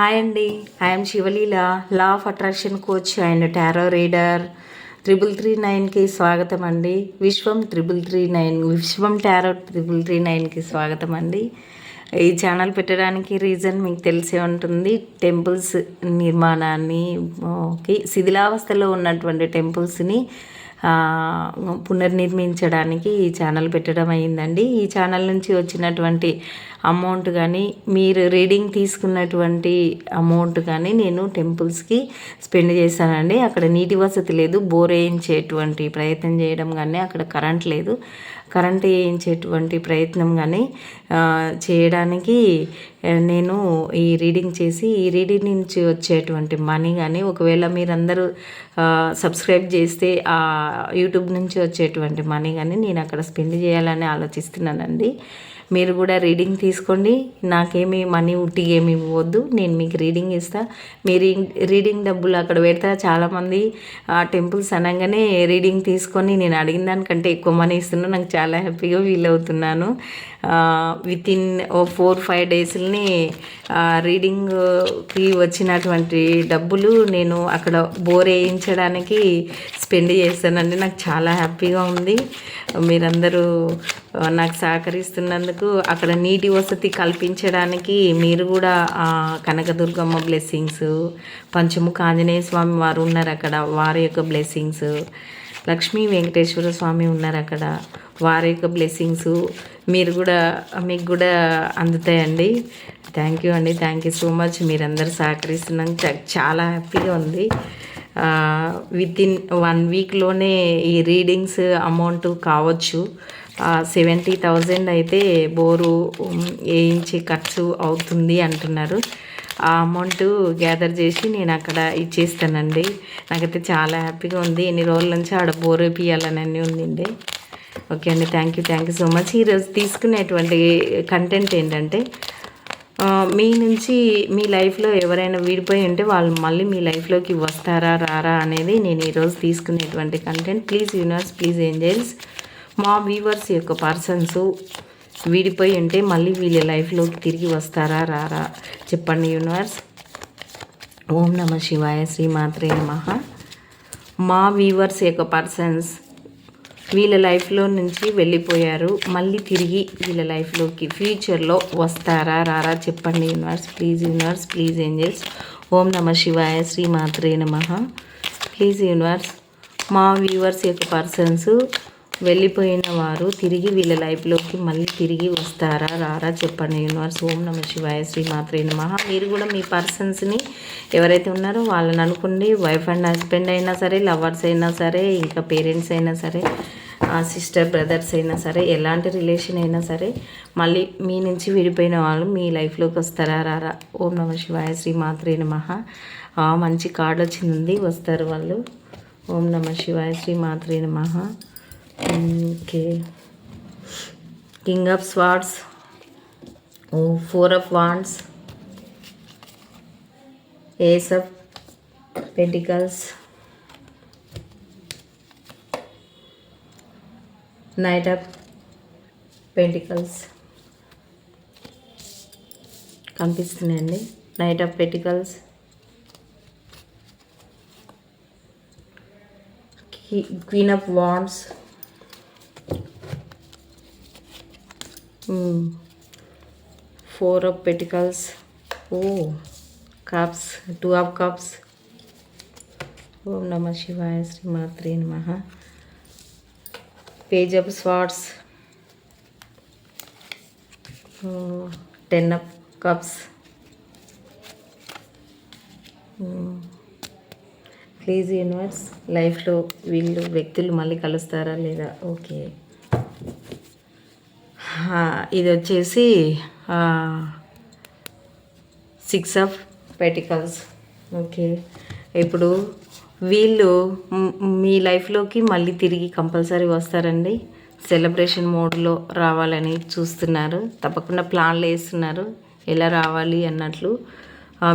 Hi అండి. I'm Sivaleela law of attraction coach and tarot reader triple three నైన్కి స్వాగతం అండి. Viswam triple three nine Viswam tarot triple three నైన్కి స్వాగతం అండి. ఈ ఛానల్ పెట్టడానికి రీజన్ మీకు తెలిసే ఉంటుంది. టెంపుల్స్ నిర్మాణాన్ని శిథిలావస్థలో ఉన్నటువంటి టెంపుల్స్ని పునర్నిర్మించడానికి ఈ ఛానల్ పెట్టడం అయిందండి ఈ ఛానల్ నుంచి వచ్చినటువంటి అమౌంట్ కానీ మీరు రీడింగ్ తీసుకున్నటువంటి అమౌంట్ కానీ నేను టెంపుల్స్కి స్పెండ్ చేశానండి. అక్కడ నీటి వసతి లేదు బోర్ వేయించేటువంటి ప్రయత్నం చేయడం కానీ అక్కడ కరెంట్ లేదు. కరెంట్ వేయించేటువంటి ప్రయత్నం కానీ చేయడానికి నేను ఈ రీడింగ్ చేసి ఈ రీడింగ్ నుంచి వచ్చేటువంటి మనీ కానీ ఒకవేళ మీరందరూ సబ్స్క్రైబ్ చేస్తే ఆ యూట్యూబ్ నుంచి వచ్చేటువంటి మనీ కానీ నేను అక్కడ స్పెండ్ చేయాలని ఆలోచిస్తున్నానండి. మీరు కూడా రీడింగ్ తీసుకోండి. నాకేమి మనీ ఉట్టి ఏమి ఇవ్వద్దు. నేను మీకు రీడింగ్ ఇస్తా. మీ రీ- రీడింగ్ డబ్బులు అక్కడ పెడతా. చాలామంది ఆ టెంపుల్స్ అనగానే రీడింగ్ తీసుకొని నేను అడిగిన దానికంటే ఎక్కువ మనీ ఇస్తున్నా. నాకు చాలా హ్యాపీగా ఫీల్ అవుతున్నాను. విత్ ఇన్ ఓ ఫోర్ ఫైవ్ డేస్ని రీడింగ్కి వచ్చినటువంటి డబ్బులు నేను అక్కడ బోర్ వేయించడానికి స్పెండ్ చేస్తానండి. నాకు చాలా హ్యాపీగా ఉంది. మీరందరూ నాకు సహకరిస్తున్నందుకు అక్కడ నీటి వసతి కల్పించడానికి మీరు కూడా కనకదుర్గమ్మ బ్లెస్సింగ్స్ పంచముఖ ఆంజనేయ స్వామి వారు ఉన్నారు అక్కడ వారి యొక్క బ్లెస్సింగ్స్ లక్ష్మీ వెంకటేశ్వర స్వామి ఉన్నారు అక్కడ వారి యొక్క బ్లెస్సింగ్స్ మీరు కూడా మీకు కూడా అందుతాయండి. థ్యాంక్ యూ అండి థ్యాంక్ యూ సో మచ్ మీరందరూ సహకరిస్తున్నాక చాలా హ్యాపీగా ఉంది. విత్ ఇన్ వన్ వీక్లోనే ఈ రీడింగ్స్ అమౌంట్ కావచ్చు. సెవెంటీ థౌజండ్ అయితే బోరు వేయించి ఖర్చు అవుతుంది అంటున్నారు. ఆ అమౌంట్ గ్యాదర్ చేసి నేను అక్కడ ఇచ్చేస్తానండి. నాకైతే చాలా హ్యాపీగా ఉంది. ఎన్ని రోజుల నుంచి ఆడ బోర్ వేపియాలని ఉందండి ఓకే అండి thank you thank you so much. ఈరోజు తీసుకునేటువంటి కంటెంట్ ఏంటంటే మీ నుంచి మీ లైఫ్లో ఎవరైనా విడిపోయి ఉంటే వాళ్ళు మళ్ళీ మీ లైఫ్లోకి వస్తారా రారా అనేది నేను ఈరోజు తీసుకునేటువంటి content. Please universe please angels. మా వ్యూవర్స్ యొక్క పర్సన్స్ విడిపోయి ఉంటే మళ్ళీ వీళ్ళ లైఫ్లోకి తిరిగి వస్తారా రారా? చెప్పండి యూనివర్స్. ఓం నమ శివాయ శ్రీమాత్రే నమ. మా వీవర్స్ యొక్క పర్సన్స్ వీళ్ళ లైఫ్లో నుంచి వెళ్ళిపోయారు మళ్ళీ తిరిగి వీళ్ళ లైఫ్లోకి ఫ్యూచర్లో వస్తారా రారా? చెప్పండి universe. Please universe. Please angels. ఓం నమ శివాయ శ్రీమాత్రే నమ. Please universe. మా వ్యూవర్స్ యొక్క పర్సన్స్ వెళ్ళిపోయిన వారు తిరిగి వీళ్ళ లైఫ్లోకి మళ్ళీ తిరిగి వస్తారా? రారా? చెప్పండి. యూనివర్స్ ఓం నమ శివాయ శ్రీమాత్రే మహా మీరు కూడా మీ పర్సన్స్ని ఎవరైతే ఉన్నారో వాళ్ళని అనుకోండి. వైఫ్ అండ్ హస్బెండ్ అయినా సరే లవర్స్ అయినా సరే ఇంకా పేరెంట్స్ అయినా సరే సిస్టర్ బ్రదర్స్ అయినా సరే ఎలాంటి రిలేషన్ అయినా సరే మళ్ళీ మీ నుంచి విడిపోయిన వాళ్ళు మీ లైఫ్లోకి వస్తారా? రారా? ఓం నమ శివాయ శ్రీమాత్రే మహా మంచి కార్డు వచ్చింది వస్తారు వాళ్ళు. ఓం నమ శివాయ శ్రీమాత్రే నమ. Okay. King of swords oh four of wands ace of pentacles knight of pentacles కనిపిస్తున్నాయండి. Knight of pentacles queen of wands four of pentacles oh cups two of cups ఓం నమ శివాయ శ్రీమాత్రే నమ page of swords ten of cups please universe లైఫ్లో వీళ్ళు వ్యక్తులు మళ్ళీ కలుస్తారా లేదా? ఓకే ఇది వచ్చేసి సిక్స్ ఆఫ్ పెటికల్స్ ఓకే. ఇప్పుడు వీళ్ళు మీ లైఫ్లోకి మళ్ళీ తిరిగి కంపల్సరీ వస్తారండి. సెలబ్రేషన్ మోడ్లో రావాలని చూస్తున్నారు. తప్పకుండా ప్లాన్లు వేస్తున్నారు. ఎలా రావాలి అన్నట్లు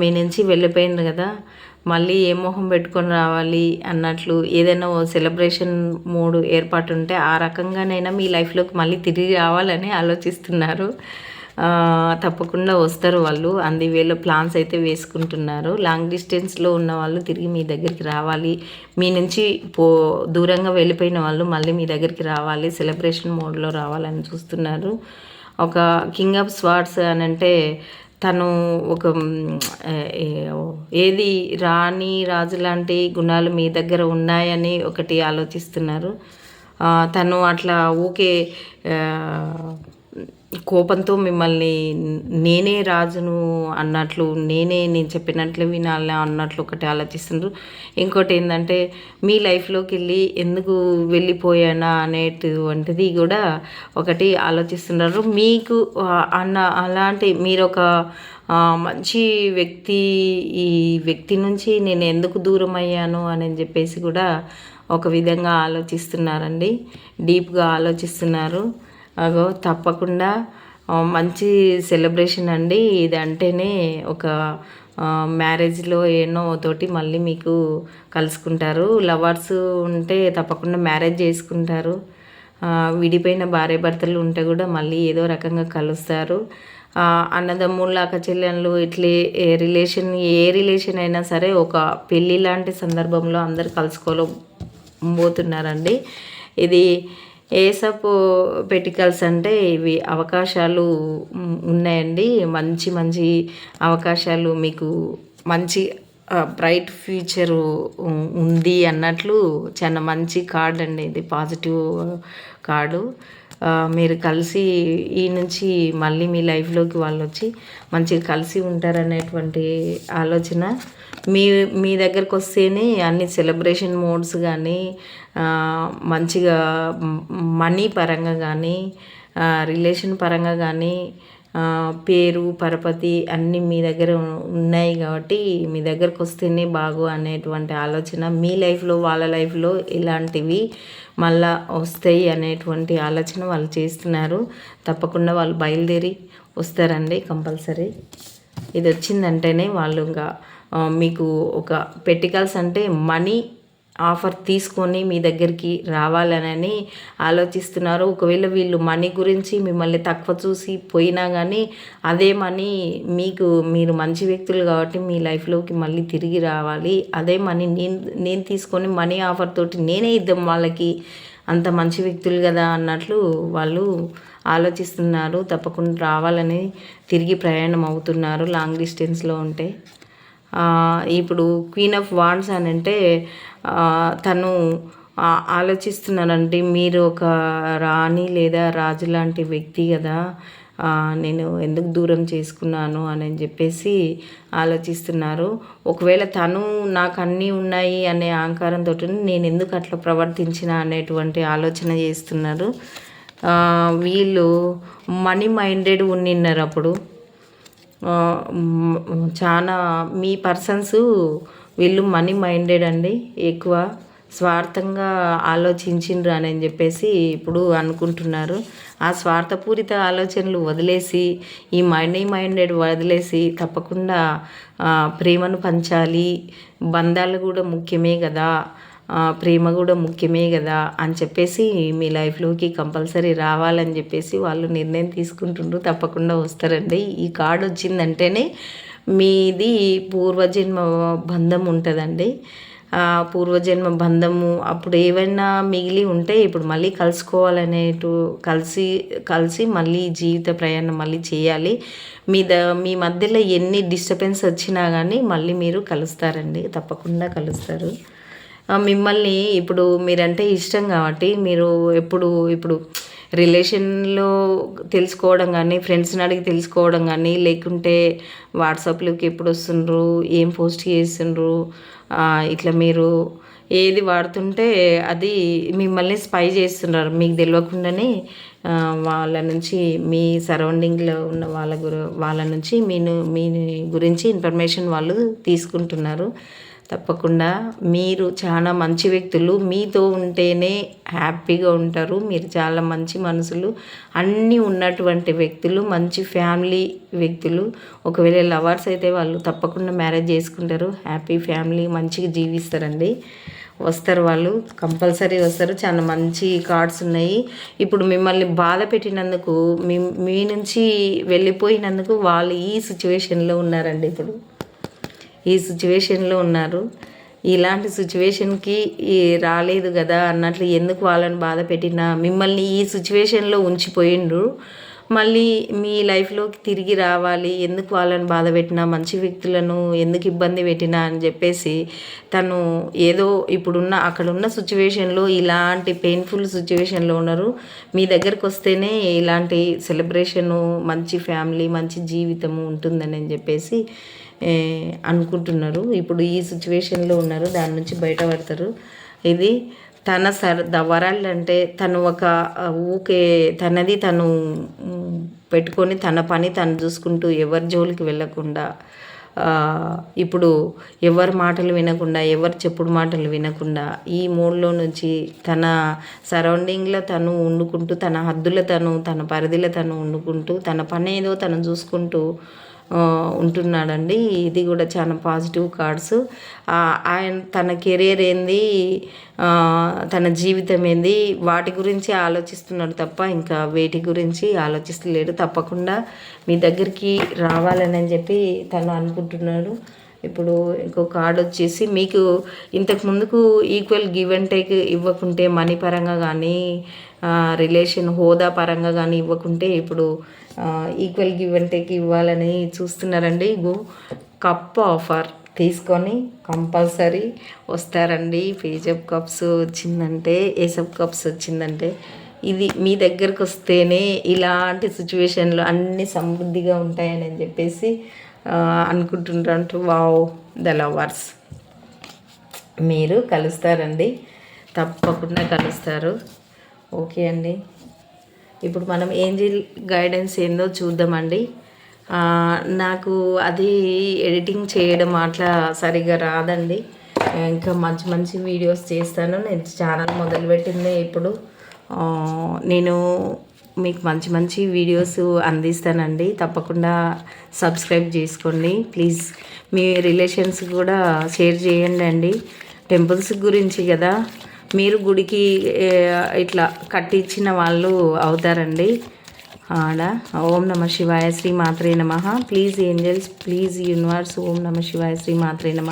మీ నుంచి వెళ్ళిపోయింది కదా. మళ్ళీ ఏ మొహం పెట్టుకొని రావాలి అన్నట్లు ఏదైనా సెలబ్రేషన్ మూడు ఏర్పాటు ఉంటే ఆ రకంగానైనా మీ లైఫ్లోకి మళ్ళీ తిరిగి రావాలని ఆలోచిస్తున్నారు. తప్పకుండా వస్తారు వాళ్ళు. అంది వేలో ప్లాన్స్ అయితే వేసుకుంటున్నారు. లాంగ్ డిస్టెన్స్లో ఉన్న వాళ్ళు తిరిగి మీ దగ్గరికి రావాలి. మీ నుంచి పో దూరంగా వెళ్ళిపోయిన వాళ్ళు మళ్ళీ మీ దగ్గరికి రావాలి. సెలబ్రేషన్ మోడ్లో రావాలని చూస్తున్నారు. ఒక కింగ్ ఆఫ్ స్వార్ట్స్ అని అంటే తను ఒక ఏది రాణి రాజు లాంటి గుణాలు మీ దగ్గర ఉన్నాయని ఒకటి ఆలోచిస్తున్నారు. తను అట్లా ఊకే కోపంతో మిమ్మల్ని నేనే రాజును అన్నట్లు నేనే నేను చెప్పినట్లు వినాలి అన్నట్లు ఒకటి ఆలోచిస్తున్నారు ఇంకోటి ఏంటంటే మీ లైఫ్లోకి వెళ్ళి ఎందుకు వెళ్ళిపోయానా అనేటువంటిది కూడా ఒకటి ఆలోచిస్తున్నారు మీకు అన్న అలాంటి మీరు ఒక మంచి వ్యక్తి ఈ వ్యక్తి నుంచి నేను ఎందుకు దూరం అయ్యాను అని చెప్పేసి కూడా ఒక విధంగా ఆలోచిస్తున్నారండి. డీప్గా ఆలోచిస్తున్నారు. అగో తప్పకుండా. మంచి సెలబ్రేషన్ అండి. ఇది అంటేనే ఒక మ్యారేజ్లో ఏనో తోటి మళ్ళీ మీకు కలుసుకుంటారు. లవర్స్ ఉంటే తప్పకుండా మ్యారేజ్ చేసుకుంటారు. విడిపోయిన భార్య భర్తలు ఉంటే కూడా మళ్ళీ ఏదో రకంగా కలుస్తారు. అన్నదమ్ముళ్ళు అక్క చెల్లెళ్ళు ఇట్లే ఏ రిలేషన్ ఏ రిలేషన్ అయినా సరే ఒక పెళ్ళి లాంటి సందర్భంలో అందరు కలుసుకోబోతున్నారండి ఇది ఏసపు పెటికల్స్ అంటే ఇవి అవకాశాలు ఉన్నాయండి. మంచి మంచి అవకాశాలు మీకు మంచి బ్రైట్ ఫ్యూచరు ఉంది అన్నట్లు చాలా మంచి కార్డ్ అండి. ఇది పాజిటివ్ కార్డు. మీరు కలిసి ఈ నుంచి మళ్ళీ మీ లైఫ్లోకి వాళ్ళు వచ్చి మంచిగా కలిసి ఉంటారనేటువంటి ఆలోచన. మీ మీ దగ్గరకు వస్తేనే అన్ని సెలబ్రేషన్ మోడ్స్ కానీ మంచిగా మనీ పరంగా కానీ రిలేషన్ పరంగా కానీ పేరు పరపతి అన్నీ మీ దగ్గర ఉన్నాయి కాబట్టి మీ దగ్గరకు వస్తేనే బాగు అనేటువంటి ఆలోచన. మీ లైఫ్లో వాళ్ళ లైఫ్లో ఇలాంటివి మళ్ళా వస్తాయి అనేటువంటి ఆలోచన వాళ్ళు చేస్తున్నారు. తప్పకుండా వాళ్ళు బయలుదేరి వస్తారండి కంపల్సరీ. ఇది వచ్చిందంటేనే వాళ్ళు ఇంకా మీకు ఒక పెటికల్స్ అంటే మనీ ఆఫర్ తీసుకొని మీ దగ్గరికి రావాలని ఆలోచిస్తున్నారు. ఒకవేళ వీళ్ళు మనీ గురించి మిమ్మల్ని తక్కువ చూసి పోయినా కానీ అదే మనీ మీకు మీరు మంచి వ్యక్తులు కాబట్టి మీ లైఫ్లోకి మళ్ళీ తిరిగి రావాలి. అదే మనీ నేను నేను తీసుకొని మనీ ఆఫర్ తోటి నేనే ఇద్దాం వాళ్ళకి. అంత మంచి వ్యక్తులు కదా అన్నట్లు వాళ్ళు ఆలోచిస్తున్నారు. తప్పకుండా రావాలని తిరిగి ప్రయాణం అవుతున్నారు లాంగ్ డిస్టెన్స్లో ఉంటే. ఇప్పుడు క్వీన్ ఆఫ్ వాండ్స్ అని అంటే తను ఆలోచిస్తున్నానండి ఆలోచిస్తున్నానంటే మీరు ఒక రాణి లేదా రాజు లాంటి వ్యక్తి కదా. నేను ఎందుకు దూరం చేసుకున్నాను అని చెప్పేసి ఆలోచిస్తున్నారు. ఒకవేళ తను నాకు అన్నీ ఉన్నాయి అనే అహంకారంతో నేను ఎందుకు అట్లా ప్రవర్తించిన అనేటువంటి ఆలోచన చేస్తున్నారు. వీళ్ళు మనీ మైండెడ్ ఉన్నిన్నారు అప్పుడు. చాలా మీ పర్సన్స్ వీళ్ళు మనీ మైండెడ్ అండి. ఎక్కువ స్వార్థంగా ఆలోచించిండ్రు అని చెప్పేసి ఇప్పుడు అనుకుంటున్నారు. ఆ స్వార్థపూరిత ఆలోచనలు వదిలేసి ఈ మనీ మైండెడ్ వదిలేసి తప్పకుండా ప్రేమను పంచాలి. బంధాలు కూడా ముఖ్యమే కదా. ప్రేమ కూడా ముఖ్యమే కదా అని చెప్పేసి మీ లైఫ్లోకి కంపల్సరీ రావాలని చెప్పేసి వాళ్ళు నిర్ణయం తీసుకుంటుండ్రు. తప్పకుండా వస్తారండి. ఈ కార్డు వచ్చిందంటేనే మీది పూర్వజన్మ బంధం ఉంటుందండి. పూర్వజన్మ బంధము అప్పుడు ఏవైనా మిగిలి ఉంటే ఇప్పుడు మళ్ళీ కలుసుకోవాలనేటు కలిసి కలిసి మళ్ళీ జీవిత ప్రయాణం మళ్ళీ చేయాలి. మీ ద మీ మధ్యలో ఎన్ని డిస్టర్బెన్స్ వచ్చినా కానీ మళ్ళీ మీరు కలుస్తారండి. తప్పకుండా కలుస్తారు. మిమ్మల్ని ఇప్పుడు మీరంటే ఇష్టం కాబట్టి మీరు ఎప్పుడు ఇప్పుడు రిలేషన్లో తెలుసుకోవడం కానీ ఫ్రెండ్స్ని అడిగి తెలుసుకోవడం కానీ లేకుంటే వాట్సాప్లోకి ఎప్పుడు వస్తుండ్రు ఏం పోస్ట్ చేస్తుండ్రు ఇట్లా మీరు ఏది వాడుతుంటే అది మిమ్మల్ని స్పై చేస్తున్నారు. మీకు తెలియకుండానే వాళ్ళ నుంచి మీ సరౌండింగ్లో ఉన్న వాళ్ళ గురు వాళ్ళ నుంచి మీ మీ గురించి ఇన్ఫర్మేషన్ వాళ్ళు తీసుకుంటున్నారు. తప్పకుండా మీరు చాలా మంచి వ్యక్తులు. మీతో ఉంటేనే హ్యాపీగా ఉంటారు. మీరు చాలా మంచి మనసులు. అన్నీ ఉన్నటువంటి వ్యక్తులు మంచి ఫ్యామిలీ వ్యక్తులు. ఒకవేళ లవర్స్ అయితే వాళ్ళు తప్పకుండా మ్యారేజ్ చేసుకుంటారు. హ్యాపీ ఫ్యామిలీ మంచిగా జీవిస్తారండి. వస్తారు వాళ్ళు. కంపల్సరీ వస్తారు. చాలా మంచి కార్డ్స్ ఉన్నాయి. ఇప్పుడు మిమ్మల్ని బాధ పెట్టినందుకు మీ మీ నుంచి వెళ్ళిపోయినందుకు వాళ్ళు ఈ సిచ్యువేషన్లో ఉన్నారండి ఇప్పుడు. ఈ సిచ్యువేషన్లో ఉన్నారు. ఇలాంటి సిచ్యువేషన్కి రాలేదు కదా అన్నట్లు ఎందుకు వాళ్ళని బాధ పెట్టినా? మిమ్మల్ని ఈ సిచ్యువేషన్లో ఉంచిపోయిండ్రు. మళ్ళీ మీ లైఫ్లోకి తిరిగి రావాలి. ఎందుకు వాళ్ళని బాధ పెట్టినా? మంచి వ్యక్తులను ఎందుకు ఇబ్బంది పెట్టినా? అని చెప్పేసి తను ఏదో ఇప్పుడున్న అక్కడున్న సిచ్యువేషన్లో ఇలాంటి పెయిన్ఫుల్ సిచ్యువేషన్లో ఉన్నారు. మీ దగ్గరకు వస్తేనే ఇలాంటి సెలబ్రేషను మంచి ఫ్యామిలీ మంచి జీవితము ఉంటుందని చెప్పేసి అనుకుంటున్నారు. ఇప్పుడు ఈ సిచ్యువేషన్లో ఉన్నారు. దాని నుంచి బయటపడతారు ఇది తన సర్ ద వరల్డ్ అంటే తను ఒక ఊకే తనది తను పెట్టుకొని తన పని తను చూసుకుంటూ ఎవరి జోలికి వెళ్ళకుండా ఇప్పుడు ఎవరి మాటలు వినకుండా ఎవరు చెప్పుడు మాటలు వినకుండా ఈ మూడ్లో నుంచి తన సరౌండింగ్లో తను వండుకుంటూ తన హద్దుల తను తన పరిధిలో తను వండుకుంటూ తన పని ఏదో తను చూసుకుంటూ ఉంటున్నాడండి. ఇది కూడా చాలా పాజిటివ్ కార్డ్స్. ఆయన తన కెరీర్ ఏంది? తన జీవితం ఏంది? వాటి గురించి ఆలోచిస్తున్నాడు తప్ప ఇంకా వేటి గురించి ఆలోచిస్తలేడు. తప్పకుండా మీ దగ్గరికి రావాలని చెప్పి తను అనుకుంటున్నాడు. ఇప్పుడు ఇంకో కార్డ్ వచ్చేసి మీకు ఇంతకు ముందుకు ఈక్వల్ గివ్ అండ్ టేక్ ఇవ్వకుంటే మనీ పరంగా కానీ రిలేషన్ హోదా పరంగా కానీ ఇవ్వకుంటే ఇప్పుడు ఈక్వల్ గివ్ అండ్ టేక్ ఇవ్వాలని చూస్తున్నారండి. గో కప్ ఆఫర్ తీసుకొని కంపల్సరీ వస్తారండి. పేజప్ కప్స్ వచ్చిందంటే ఏసప్ కప్స్ వచ్చిందంటే ఇది మీ దగ్గరకు వస్తేనే ఇలాంటి సిచ్యువేషన్లో అన్నీ సమృద్ధిగా ఉంటాయని చెప్పేసి అనుకుంటుంటారు. వావ్ ద లవర్స్ మీరు కలుస్తారండి. తప్పకుండా కలుస్తారు. ఓకే అండి. ఇప్పుడు మనం ఏంజిల్ గైడెన్స్ ఏందో చూద్దామండి. నాకు అది ఎడిటింగ్ చేయడం అట్లా సరిగా రాదండి. ఇంకా మంచి మంచి వీడియోస్ చేస్తాను. నేను ఛానల్ మొదలుపెట్టిందే ఇప్పుడు. నేను మీకు మంచి మంచి వీడియోస్ అందిస్తానండి. తప్పకుండా సబ్స్క్రైబ్ చేసుకోండి. ప్లీజ్ మీ రిలేషన్స్ కూడా షేర్ చేయండి అండి టెంపుల్స్ గురించి కదా. మీరు గుడికి ఇట్లా కట్టించిన వాళ్ళు అవుతారండి. ఆడ ఓం నమ శివాయ శ్రీ మాత్రే నమ. ప్లీజ్ ఏంజల్స్ ప్లీజ్ యూనివర్స్ ఓం నమ శివాయ శ్రీ మాత్రే నమ.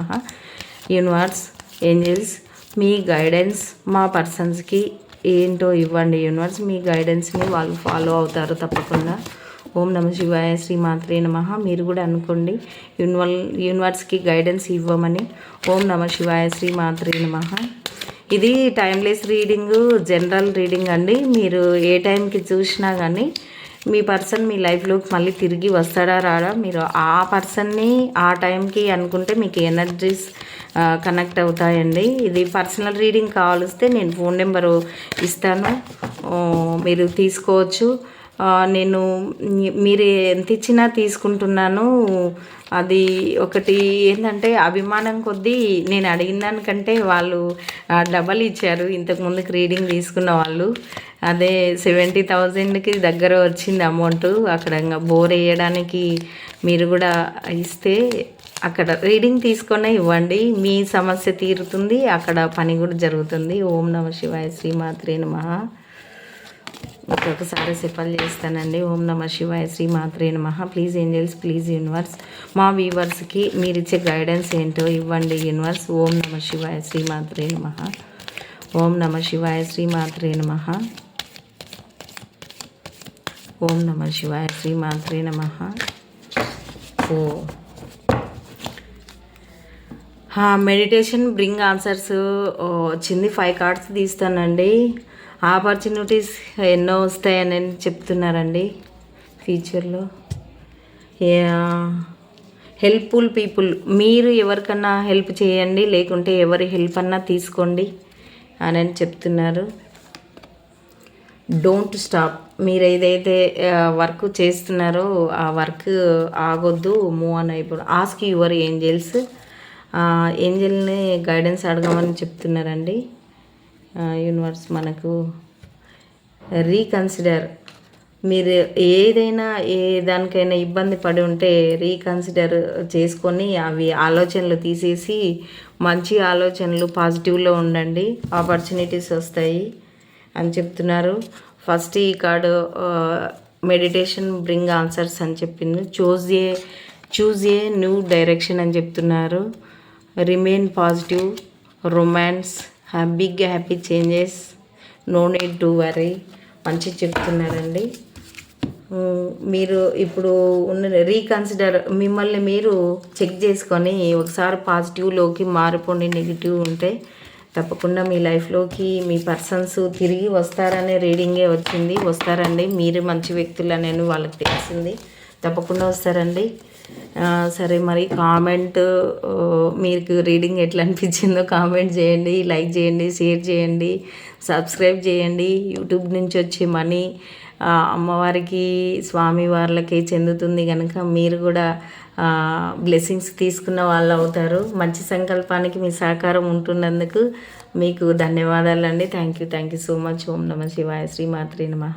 యూనివర్స్ ఏంజల్స్ మీ గైడెన్స్ మా పర్సన్స్కి ఏంటో ఇవ్వండి. యూనివర్స్ మీ గైడెన్స్ని వాళ్ళు ఫాలో అవుతారు తప్పకుండా. ఓం నమ శివాయ శ్రీ మాత్రే నమ. మీరు కూడా అనుకోండి యూనివల్ యూనివర్స్కి గైడెన్స్ ఇవ్వమని. ఓం నమ శివాయ శ్రీ మాత్రే నమ. ఇది టైమ్లెస్ రీడింగ్ జనరల్ రీడింగ్ అండి. మీరు ఏ టైంకి చూసినా కానీ మీ పర్సన్ మీ లైఫ్లోకి మళ్ళీ తిరిగి వస్తాడా రాడా మీరు ఆ పర్సన్ని ఆ టైంకి అనుకుంటే మీకు ఎనర్జీస్ కనెక్ట్ అవుతాయండి. ఇది పర్సనల్ రీడింగ్ కావాలిస్తే నేను ఫోన్ నెంబరు ఇస్తాను. మీరు తీసుకోవచ్చు. నేను మీరు ఎంత ఇచ్చినా తీసుకుంటున్నాను. అది ఒకటి ఏంటంటే అభిమానం కొద్దీ నేను అడిగిన దానికంటే వాళ్ళు డబల్ ఇచ్చారు. ఇంతకు ముందుకు రీడింగ్ తీసుకున్న వాళ్ళు. అదే సెవెంటీ థౌజండ్కి దగ్గర వచ్చింది అమౌంట్ అక్కడ ఇంకా బోర్ వేయడానికి మీరు కూడా ఇస్తే అక్కడ రీడింగ్ తీసుకునే ఇవ్వండి. మీ సమస్య తీరుతుంది. అక్కడ పని కూడా జరుగుతుంది. ఓం నమ శివాయ శ్రీమాత్రే నమ. ఒక్కొక్కసారి సిఫల్ చేస్తానండి. ఓం నమ శివాయ శ్రీ మాత్రే నమ. ప్లీజ్ ఏంజల్స్ ప్లీజ్ యూనివర్స్ మా వ్యూవర్స్కి మీరు ఇచ్చే గైడెన్స్ ఏంటో ఇవ్వండి యూనివర్స్ ఓం నమ శివాయ శ్రీ మాత్రే నమ. ఓం నమ శివాయ శ్రీ మాత్రే నమ. ఓం నమ శివాయ శ్రీ మాత్రే నమ. ఓ మెడిటేషన్ బ్రింగ్ ఆన్సర్స్ వచ్చింది. ఫైవ్ కార్డ్స్ తీస్తానండి. ఆపర్చునిటీస్ ఎన్నో వస్తాయని చెప్తున్నారండి ఫ్యూచర్లో. Helpful people. మీరు ఎవరికన్నా హెల్ప్ చేయండి లేకుంటే ఎవరి హెల్ప్ అన్నా తీసుకోండి అని చెప్తున్నారు. Don't stop. మీరు ఏదైతే వర్క్ చేస్తున్నారో ఆ వర్క్ ఆగొద్దు మూవ్ అని అయిపోయి ఆస్క్ యువర్ ఏంజల్స్. ఏంజల్ని గైడెన్స్ అడగమని చెప్తున్నారండి. యూనివర్స్ మనకు రీకన్సిడర్ మీరు ఏదైనా ఏ దానికైనా ఇబ్బంది పడి ఉంటే రీకన్సిడర్ చేసుకొని అవి ఆలోచనలు తీసేసి మంచి ఆలోచనలు పాజిటివ్లో ఉండండి. ఆపర్చునిటీస్ వస్తాయి అని చెప్తున్నారు. ఫస్ట్ ఈ కార్డు మెడిటేషన్ బ్రింగ్ ఆన్సర్స్ అని చెప్పింది. Choose a choose a new direction అని చెప్తున్నారు. Remain positive romance big happy changes no need to worry మంచి చెప్తున్నారండి. Mm, మీరు ఇప్పుడు ఉన్న రీకన్సిడర్ మిమ్మల్ని మీరు చెక్ చేసుకొని ఒకసారి పాజిటివ్లోకి మారిపోండి నెగిటివ్ ఉంటే తప్పకుండా మీ లైఫ్లోకి మీ పర్సన్స్ తిరిగి వస్తారనే రీడింగే వచ్చింది. వస్తారండి. మీరు మంచి వ్యక్తులు నేను వాళ్ళకి తెలిసింది. తప్పకుండా వస్తారండి. సరే మరి కామెంట్ మీకు రీడింగ్ ఎట్లా అనిపించిందో కామెంట్ చేయండి లైక్ చేయండి షేర్ చేయండి సబ్స్క్రైబ్ చేయండి. యూట్యూబ్ నుంచి వచ్చే మనీ అమ్మవారికి స్వామి వార్లకి చెందుతుంది కనుక మీరు కూడా బ్లెస్సింగ్స్ తీసుకున్న వాళ్ళు అవుతారు. మంచి సంకల్పానికి మీ సహకారం ఉంటున్నందుకు మీకు ధన్యవాదాలండి. Thank you thank you so much ఓం నమ శివాయ. శ్రీమాత్రి నమ.